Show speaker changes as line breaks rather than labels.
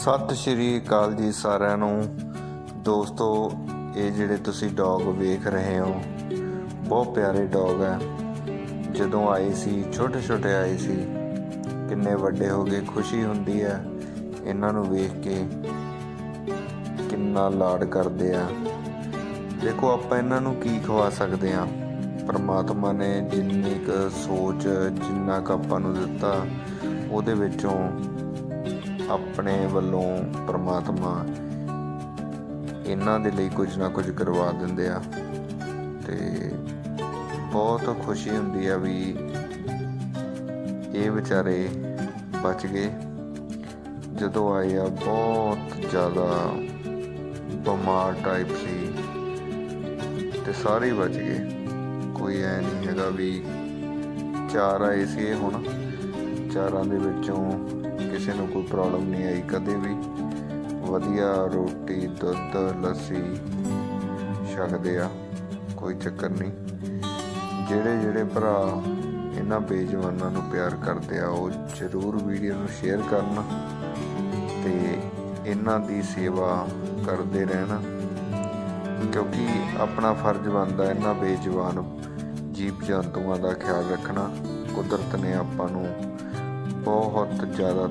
ਸਤਿ ਸ਼੍ਰੀ ਅਕਾਲ ਜੀ ਸਾਰਿਆਂ ਨੂੰ। ਦੋਸਤੋ, ਇਹ ਜਿਹੜੇ ਤੁਸੀਂ ਡੌਗ ਵੇਖ ਰਹੇ ਹੋ, ਬਹੁਤ ਪਿਆਰੇ ਡੌਗ ਹੈ। ਜਦੋਂ ਆਏ ਸੀ ਛੋਟੇ ਛੋਟੇ ਆਏ ਸੀ, ਕਿੰਨੇ ਵੱਡੇ ਹੋ ਗਏ, ਖੁਸ਼ੀ ਹੁੰਦੀ ਹੈ ਇਹਨਾਂ ਨੂੰ ਵੇਖ ਕੇ ਕਿੰਨਾ ਲਾਡ ਕਰਦੇ ਆ। ਦੇਖੋ, ਆਪਾਂ ਇਹਨਾਂ ਨੂੰ ਕੀ ਖਵਾ ਸਕਦੇ ਆ ਪਰਮਾਤਮਾ ਨੇ ਜਿੰਨੀ ਕੁ ਸੋਚ, ਜਿੰਨਾ ਕੁ ਆਪਾਂ ਨੂੰ ਦਿੱਤਾ, ਉਹਦੇ ਵਿੱਚੋਂ ਆਪਣੇ ਵੱਲੋਂ ਪ੍ਰਮਾਤਮਾ ਇਹਨਾਂ ਦੇ ਲਈ ਕੁਝ ਨਾ ਕੁਝ ਕਰਵਾ ਦਿੰਦੇ ਆ। ਤੇ ਬਹੁਤ ਖੁਸ਼ੀ ਹੁੰਦੀ ਆ ਵੀ ਇਹ ਵਿਚਾਰੇ ਬਚ ਗਏ। ਜਦੋਂ ਆਏ ਆ, ਬਹੁਤ ਜ਼ਿਆਦਾ ਬਿਮਾਰ ਟਾਈਪ ਸੀ ਤੇ ਸਾਰੇ ਬਚ ਗਏ। ਕੋਈ ਐ ਨਹੀਂ ਹੈਗਾ ਵੀ ਚਾਰ ਆਏ ਸੀ ਹੁਣ। ਚਾਰਾਂ ਦੇ ਵਿੱਚੋਂ ਕਿਸੇ ਨੂੰ ਕੋਈ ਪ੍ਰੋਬਲਮ ਨਹੀਂ ਆਈ, ਕਦੇ ਵੀ। ਵਧੀਆ ਰੋਟੀ, ਦੁੱਧ, ਲੱਸੀ ਛਕਦੇ ਆ, ਕੋਈ ਚੱਕਰ ਨਹੀਂ। ਜਿਹੜੇ ਜਿਹੜੇ ਭਰਾ ਇਹਨਾਂ ਬੇਜਵਾਨਾਂ ਨੂੰ ਪਿਆਰ ਕਰਦੇ ਆ, ਉਹ ਜ਼ਰੂਰ ਵੀਡੀਓ ਨੂੰ ਸ਼ੇਅਰ ਕਰਨ ਤੇ ਇਹਨਾਂ ਦੀ ਸੇਵਾ ਕਰਦੇ ਰਹਿਣ। ਕਿਉਂਕਿ ਆਪਣਾ ਫਰਜ਼ ਬਣਦਾ ਇਹਨਾਂ ਬੇਜਵਾਨ ਜੀਵ ਜੰਤੂਆਂ ਦਾ ਖਿਆਲ ਰੱਖਣਾ। ਕੁਦਰਤ ਨੇ ਆਪਾਂ ਨੂੰ ਬਹੁਤ ਜ਼ਿਆਦਾ